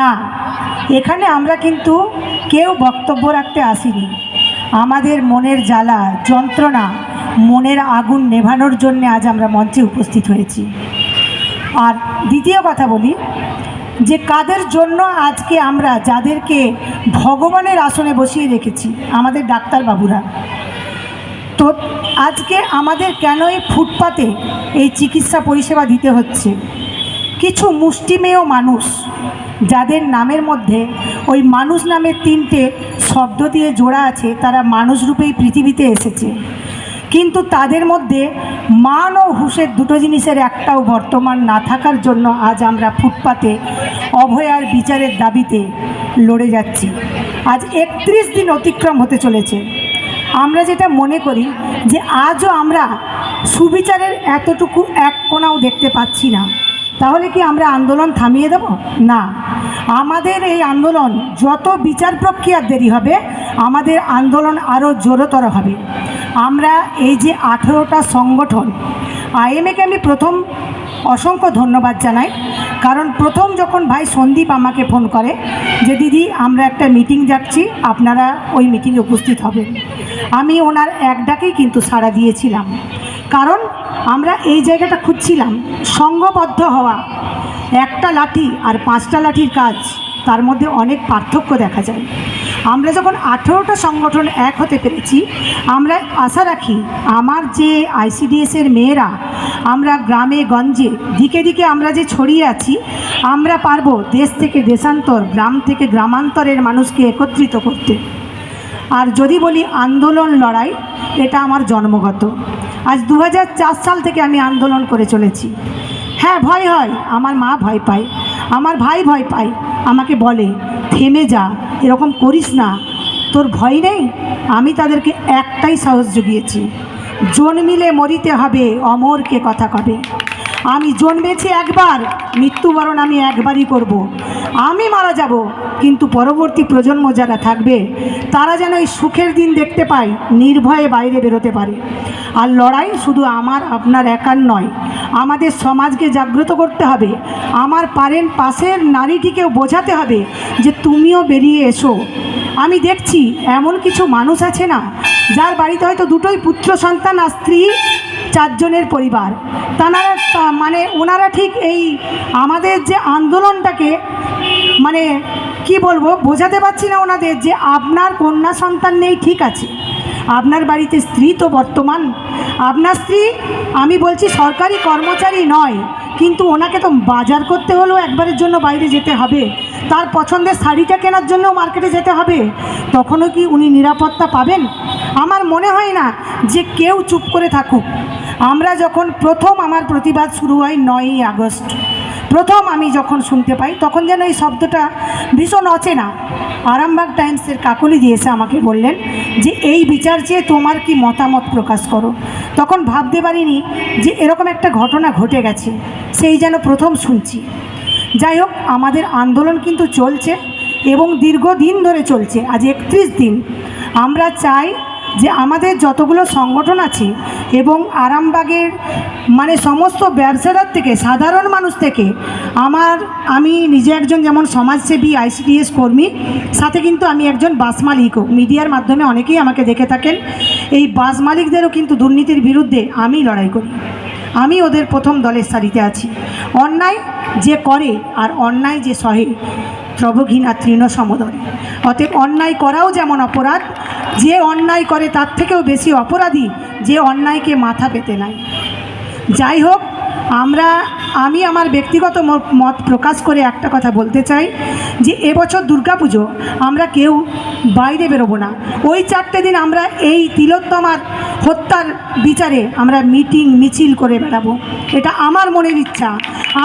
না, এখানে আমরা কিন্তু কেউ বক্তব্য রাখতে আসিনি। আমাদের মনের জ্বালা, যন্ত্রণা, মনের আগুন নেভানোর জন্য আজ আমরা মঞ্চে উপস্থিত হয়েছি। আর দ্বিতীয় কথা বলি, যে কাদের জন্য আজকে আমরা যাদেরকে ভগবানের আসনে বসিয়ে রেখেছি, আমাদের ডাক্তারবাবুরা তো আজকে আমাদের কেন এই ফুটপাতে এই চিকিৎসা পরিষেবা দিতে হচ্ছে? কিছু মুষ্টিমেয় মানুষ, যাদের নামের মধ্যে ওই মানুষ নামের তিনটে শব্দ দিয়ে জোড়া আছে, তারা মানুষ রূপেই পৃথিবীতে এসেছে। কিন্তু তাদের মধ্যে মান ও হুঁশের দুটো জিনিসের একটাও বর্তমান না থাকার জন্য আজ আমরা ফুটপাতে অভয়ার বিচারের দাবিতে লড়ে যাচ্ছি। আজ একত্রিশ দিন অতিক্রম হতে চলেছে। আমরা যেটা মনে করি যে আজও আমরা সুবিচারের এতটুকু এক কোনাও দেখতে পাচ্ছি না। তাহলে কি আমরা আন্দোলন থামিয়ে দেব? না। আমাদের এই আন্দোলন যত বিচার প্রক্রিয়ার দেরি হবে, আমাদের আন্দোলন আরও জোরতর হবে। আমরা এই যে আঠেরোটা সংগঠন, আইএমএকে আমি প্রথম অসংখ্য ধন্যবাদ জানাই। কারণ প্রথম যখন ভাই সন্দীপ আমাকে ফোন করে যে, দিদি, আমরা একটা মিটিং যাচ্ছি আপনারা ওই মিটিংয়ে উপস্থিত হবেন। আমি ওনার এক ডাকেই কিন্তু সাড়া দিয়েছিলাম। কারণ আমরা এই জায়গাটা খুঁজছিলাম, সঙ্গবদ্ধ হওয়া। একটা লাঠি আর পাঁচটা লাঠির কাজ, তার মধ্যে অনেক পার্থক্য দেখা যায়। আমরা যখন আঠেরোটা সংগঠন এক হতে পেরেছি, আমরা আশা রাখি আমার যে আইসিডিএসের মেয়েরা, আমরা গ্রামে, গঞ্জে, দিকে দিকে আমরা যে ছড়িয়ে আছি, আমরা পারব দেশ থেকে দেশান্তর, গ্রাম থেকে গ্রামান্তরের মানুষকে একত্রিত করতে। আর যদি বলি আন্দোলন লড়াই, এটা আমার জন্মগত। আজ দু হাজার চার সাল থেকে আমি আন্দোলন করে চলেছি। হ্যাঁ ভয় হয়। আমার মা ভয় পায়। আমার ভাই ভয় পায়। আমাকে বলে, থেমে যা, এরকম করিস না। তোর ভয় নেই? আমি তাদেরকে একটাই সাহস জুগিয়েছি। জন্মিলে মরিতে হবে, অমরকে কথা কবে? আমি জন্মেছি একবার, মৃত্যুবরণ আমি একবারই করব। আমি মারা যাব, কিন্তু পরবর্তী প্রজন্ম যারা থাকবে, তারা যেন এই সুখের দিন দেখতে পায়, নির্ভয়ে বাইরে বেরোতে পারে। আর লড়াই শুধু আমার, আপনার একার নয়, আমাদের সমাজকে জাগ্রত করতে হবে। আমার পারেন পাশের নারীটিকেও বোঝাতে হবে যে তুমিও বেরিয়ে এসো। আমি দেখছি এমন কিছু মানুষ আছে না, যার বাড়িতে হয়তো দুটোই পুত্র সন্তান আর স্ত্রী চারজনের পরিবার। তারা মানে ওনারা ঠিক এই আমাদের যে আন্দোলনটাকে মানে কি বলব, বোঝাতে পারছি না ওনাদের যে আপনার কন্যা সন্তান নেই, ঠিক আছে। আপনার বাড়িতে স্ত্রী তো বর্তমান। আপনার স্ত্রী, আমি বলছি সরকারি কর্মচারী নয়, কিন্তু ওনাকে তো বাজার করতে হলেও একবারের জন্য বাইরে যেতে হবে। তার পছন্দের শাড়িটা কেনার জন্য মার্কেটে যেতে হবে। তখনও কি উনি নিরাপত্তা পাবেন? আমার মনে হয় না যে কেউ চুপ করে থাকুক। আমরা যখন প্রথম আমার প্রতিবাদ শুরু হয় নয়ই আগস্ট, প্রথম আমি যখন শুনতে পাই, তখন যেন এই শব্দটা ভীষণ অচেনা। আরামবাগ টাইমসের কাকলি দিয়েছে আমাকে বললেন যে, এই বিচার চেয়ে তোমার কি মতামত প্রকাশ করো? তখন ভাবতে পারিনি যে এরকম একটা ঘটনা ঘটে গেছে, সেই যেন প্রথম শুনছি। যাই হোক, আমাদের আন্দোলন কিন্তু চলছে এবং দীর্ঘদিন ধরে চলছে, আজ একত্রিশ দিন। আমরা চাই যে আমাদের যতগুলো সংগঠন আছে এবং আরামবাগের মানে সমস্ত ব্যবসাদার থেকে, সাধারণ মানুষ থেকে, আমার, আমি নিজে একজন যেমন সমাজসেবী, আইসিডিএস কর্মী, সাথে কিন্তু আমি একজন বাস মালিকও মিডিয়ার মাধ্যমে অনেকেই আমাকে দেখে থাকেন। এই বাস মালিকদেরও কিন্তু দুর্নীতির বিরুদ্ধে আমি লড়াই করি। আমি ওদের প্রথম দলের সারিতে আছি। অন্যায় যে করে আর অন্যায় যে সহে প্রভঘিনা তৃণ সমদরে। অতএব অন্যায় করাও যেমন অপরাধ, যে অন্যায় করে তার থেকেও বেশি অপরাধী, যে অন্যায়কে মাথা পেতে নাই। যাই হোক, আমরা, আমি আমার ব্যক্তিগত মত প্রকাশ করে একটা কথা বলতে চাই, যে এবছর দুর্গাপুজো আমরা কেউ বাইরে বেরোবো না। ওই চারটে দিন আমরা এই তিলোত্তমার হত্যার বিচারে আমরা মিটিং, মিছিল করে বেড়াবো। এটা আমার মনের ইচ্ছা।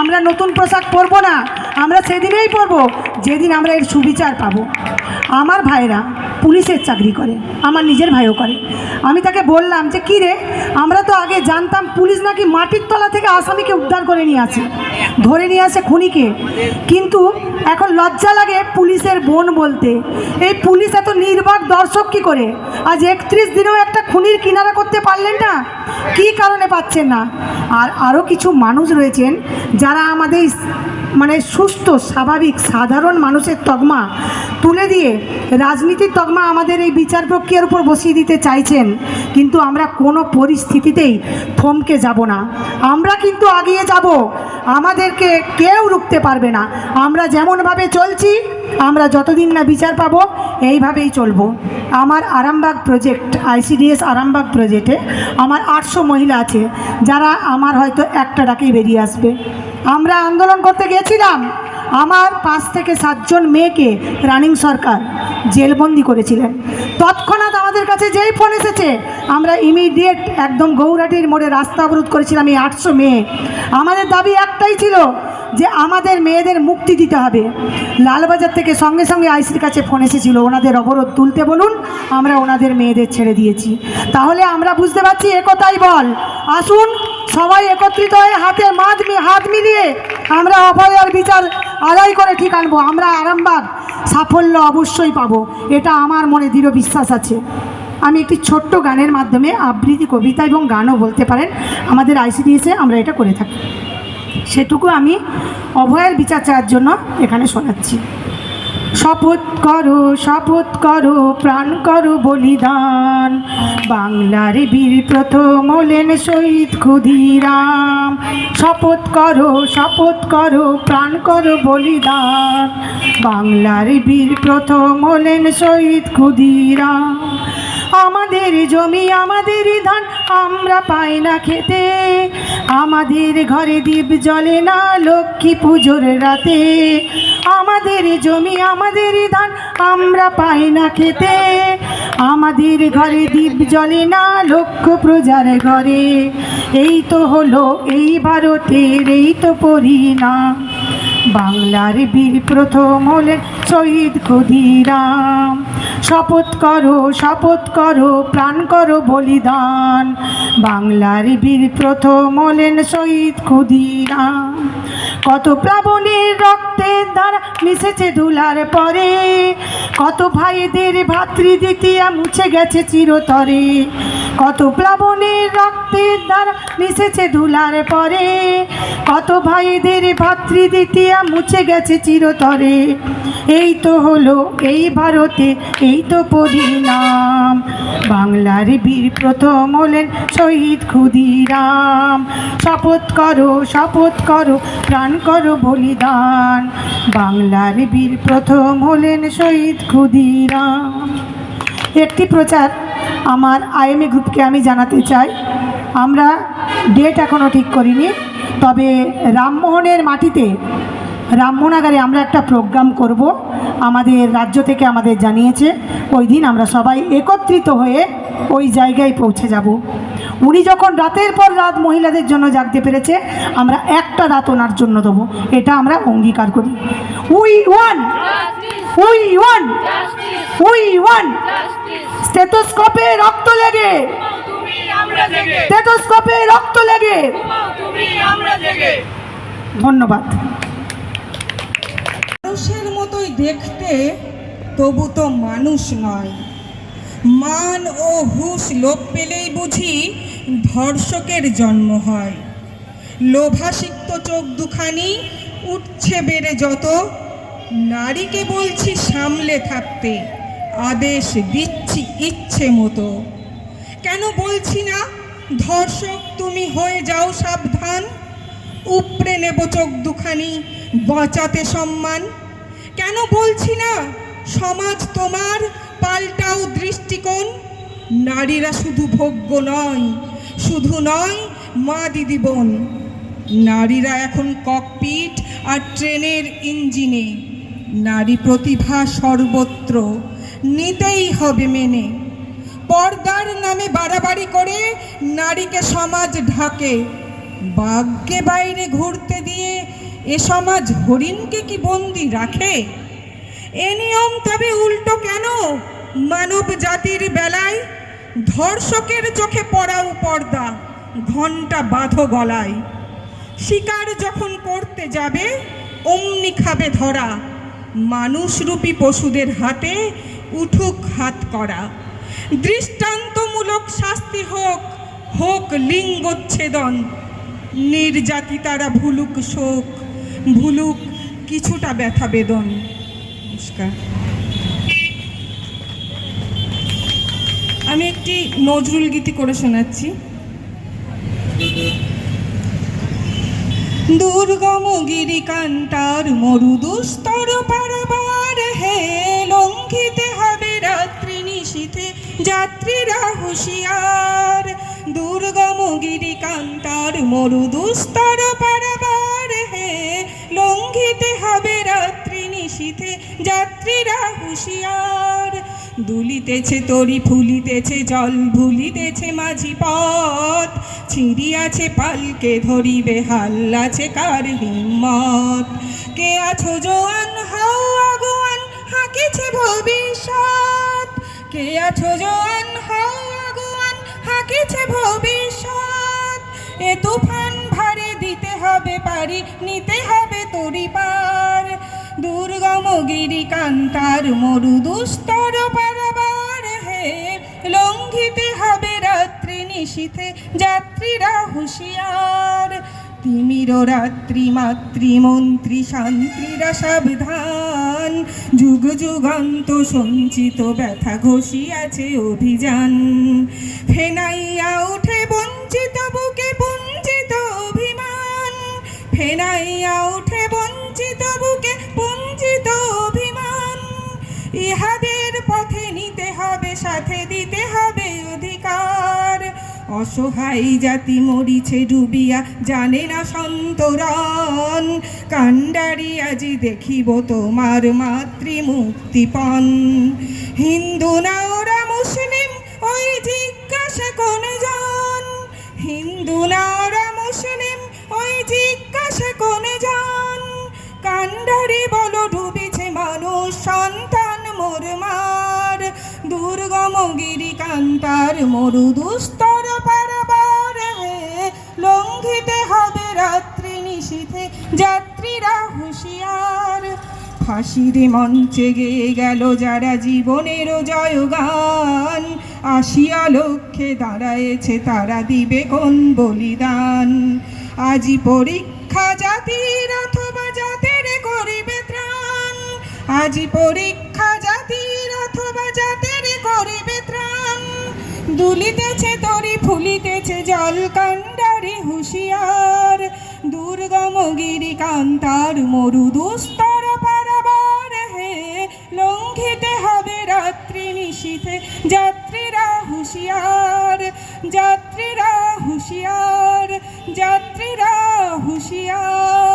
আমরা নতুন পোশাক পরবো না আমরা সেদিনেই পড়ব, যেদিন আমরা এর সুবিচার পাবো। আমার ভাইরা পুলিশের চাকরি করে, আমার নিজের ভাইও করে। আমি তাকে বললাম যে কী রে আমরা তো আগে জানতাম পুলিশ নাকি মাটির তলা থেকে আসামিকে উদ্ধার করে নিয়ে আসে, ধরে নিয়ে আসে খুনিকে। কিন্তু এখন লজ্জা লাগে পুলিশের বোন বলতে। এই পুলিশ এত নির্বাক দর্শক কি করে? আজ একত্রিশ দিনেও একটা খুনির কিনারা করতে পারলেন না? কি কারণে পাচ্ছেন না? আর আরও কিছু মানুষ রয়েছেন যারা আমাদের মানে সুস্থ, স্বাভাবিক, সাধারণ মানুষের তগমা তুলে দিয়ে রাজনীতির তগমা আমাদের এই বিচার প্রক্রিয়ার উপর বসিয়ে দিতে চাইছেন। কিন্তু আমরা কোনো পরিস্থিতিতেই থমকে যাব না। আমরা কিন্তু আগিয়ে যাব। আমাদেরকে কেউ রুখতে পারবে না। আমরা যেমনভাবে চলছি, আমরা যতদিন না বিচার পাবো, এইভাবেই চলবো। আমার আরামবাগ প্রজেক্ট আইসিডিএস আরামবাগ প্রজেক্টে আমার আটশো মহিলা আছে, যারা আমার হয়তো একটা ডাকেই বেরিয়ে আসবে। আমরা আন্দোলন করতে গিয়েছিলাম আমার পাঁচ থেকে সাতজন মেয়েকে রানিং সরকার জেলবন্দি করেছিলেন। তৎক্ষণাৎ আমাদের কাছে যেই ফোন এসেছে, আমরা ইমিডিয়েট একদম গৌরাটির মোড়ে রাস্তা অবরোধ করেছিলাম এই আটশো মেয়ে। আমাদের দাবি একটাই ছিল যে আমাদের মেয়েদের মুক্তি দিতে হবে। লালবাজার থেকে সঙ্গে সঙ্গে আইসির কাছে ফোন এসেছিল, ওনাদের অবরোধ তুলতে বলুন, আমরা ওনাদের মেয়েদের ছেড়ে দিয়েছি। তাহলে আমরা বুঝতে পারছি একতাই বল। আসুন সবাই একত্রিত হয়ে হাতে মাত হাত মিলিয়ে আমরা অভয়ার বিচার আদায় করে ঠিক আনব। আমরা আরামবাগ সাফল্য অবশ্যই পাবো। এটা আমার মনে দৃঢ় বিশ্বাস আছে। আমি একটি ছোট্ট গানের মাধ্যমে আবৃত্তি, কবিতা এবং গানও বলতে পারেন। আমাদের আইসিডিএসে আমরা এটা করে থাকি। সেটুকু আমি অভয়ের বিচার চাওয়ার জন্য এখানে শোনাচ্ছি। শপথ করো শপথ করো, প্রাণ করো বলিদান। বাংলার বীর প্রথম হলেন শহীদ ক্ষুদিরাম। শপথ করো শপথ করো, প্রাণ করো বলিদান। বাংলার বীর প্রথম হলেন শহীদ ক্ষুদিরাম। আমাদের জমি, আমাদের ধান আমরা পাই না খেতে। আমাদের ঘরে দ্বীপ জ্বলে না লক্ষ্মী পুজোর রাতে। আমাদের জমি, আমাদের ধান আমরা পাই না খেতে। আমাদের ঘরে দ্বীপ জ্বলে না লক্ষ প্রজার ঘরে। এই তো হলো এই ভারতের, এই তো পরিণাম বাংলার বীর প্রথম হলেন শহীদ ক্ষুদিরাম। শপথ করো শপথ করো, প্রাণ করো বলিদান। বাংলার বীর প্রথম হলেন শহীদ ক্ষুদিরাম কত প্লাবনের রক্তের দ্বারা মিশেছে ধুলার পরে। কত ভাইদের ভাতৃদ্বিতীয়া মুছে গেছে চিরতরে। কত প্লাবনের রক্তের দ্বারা মিশেছে ধুলার পরে। কত ভাইদের ভাতৃদ্বিতীয়া মুছে গেছে চিরতরে। এই তো হলো এই ভারতে, এই তো পরিণাম। বাংলার বীর প্রথম হলেন শহীদ ক্ষুদিরাম। শপথ করো শপথ করো, প্রাণ করো বলিদান। বাংলার বীর প্রথম হলেন শহীদ ক্ষুদিরাম। একটি প্রচার আমার আইএমএ গ্রুপকে আমি জানাতে চাই। আমরা ডেট এখনও ঠিক করিনি, তবে রামমোহনের মাটিতে রামমোহনাগারে আমরা একটা প্রোগ্রাম করব। আমাদের রাজ্য থেকে আমাদের জানিয়েছে, ওই দিন আমরা সবাই একত্রিত হয়ে ওই জায়গায় পৌঁছে যাব। উনি যখন রাতের পর রাত মহিলাদের জন্য জাগতে পেরেছে, আমরা একটা রাত ওনার জন্য দেবো। এটা আমরা অঙ্গীকার করি। We want! We want! We want! স্টেথোস্কোপে রক্ত লেগে! স্টেথোস্কোপে রক্ত লেগে! ধন্যবাদ। দেখতে তবু তো মানুষ নয়। মান ও হুশ লোপ পেলেই বুঝি ধর্ষকের জন্ম হয়। লোভাসিক্ত চোখ দুখানি উঠছে বেড়ে যত। নারীকে বলছি সামলে থাকতে, আদেশ দিচ্ছি ইচ্ছে মতো। কেন বলছি না, ধর্ষক তুমি হয়ে যাও সাবধান। উপড়ে নেব চোখ দুখানি, বাঁচাতে সম্মান। কেন বলছি না? সমাজ তোমার, পাল্টাও দৃষ্টিকোণ। নারীরা শুধু ভোগ্য নয়, শুধু নয় মা দিদি বোন নারীরা এখন ককপিট আর ট্রেনের ইঞ্জিনে। নারী প্রতিভা সর্বত্র, নিতেই হবে মেনে। পর্দার নামে বাড়াবাড়ি করে নারীকে সমাজ ঢাকে। বাঘকে বাইরে ঘুরতে দিয়ে এ সমাজ হরিণকে কি বন্দি রাখে? এ নিয়ম তবে উল্টো কেন? মানব জাতির বেলায় ধর্ষকের চোখে পড়াও পর্দা ঘণ্টা বাঁধো গলায়। শিকার যখন করতে যাবে, অমনি খাবে ধরা। মানুষরূপী পশুদের হাতে উঠুক হাত করা। দৃষ্টান্তমূলক শাস্তি হোক হোক লিঙ্গচ্ছেদন। নির্যাতিতারা ভুলুক শোক। ভুলুক, কিছুটা ব্যথা বেদন। নমস্কার। আমি একটি নজরুল গীতি করে শোনাচ্ছি। দুর্গম গিরিকান্তার মরু দুস্তর পারাবার হে, লঙ্ঘিতে হবে রাত্রি নিশীথে যাত্রীরা হুঁশিয়ার। দুর্গম গিরিকান্তার মরু দুস্তর পারাবার লঙ্ঘিতে হবে রাত্রি নিশীথে, যাত্রীরা হুঁশিয়ার। দুলিতেছে তরি, ফুলিতেছে জল, ভুলিতেছে মাঝি পথ। ছিঁড়িয়াছে পালকে ধরিবে, হাল্লাছে কার হিম্মত? কে আছো জোয়ান? হাও আগুয়ান, হাঁকিছে ভবিষ্যৎ। কে আছো জোয়ান? হাও আগুয়ান, হাঁকেছে ভবিষ্যৎ। এ তুফান ভারে দিতে হবে পারি, নিতে হবে গিরি কান্তার মরু দুস্তর পারাবার হে। লঙ্ঘিতে হবে রাত্রি নিশীথে যাত্রীরা হুঁশিয়ার তিমির রাত্রি মাতৃ মন্ত্রী শান্তিরা সাবধান। যুগ যুগান্ত সঞ্চিত ব্যথা ঘষিয়াছে অভিযান। ফেনাইয়া অসহায় জাতি মরিছে ডুবিয়া, জানে না সন্তরণ। কাণ্ডারি আজি দেখিব তোমার মাতৃ মুক্তিপণ হিন্দু না ওরা মুসলিম, ওই জিজ্ঞাসা কোন জন? হিন্দু না ওরা মুসলিম, ওই জিজ্ঞাসা কোন জন? কাণ্ডারি বলো, ডুবিছে মানুষ, সন্তান মোর মার দুর্গম গিরি কান্তার মরু দুস্তর পারাবার লঙ্ঘিতে হবে রাত্রি নিশীথে যাত্রীরা হুঁশিয়ার। ফাঁসির মঞ্চে গেয়ে গেল যারা জীবনের জয়গান। আসিয়া লক্ষ্যে দাঁড়ায়েছে তারা দিবে কোন বলিদান। আজি পরীক্ষা জাতির অথবা জাতের করিবে ত্রাণ। আজি পরীক্ষা করিবে ত্রাণ দুলিতেছে তরি, ফুলিতেছে জল, কাণ্ডারি হুঁশিয়ার। দুর্গম গিরি কান্তার মরু দুস্তর পারাবার হে, লঙ্ঘিতে হবে রাত্রি নিশীথে যাত্রীরা হুঁশিয়ার যাত্রীরা হুঁশিয়ার যাত্রীরা হুঁশিয়ার।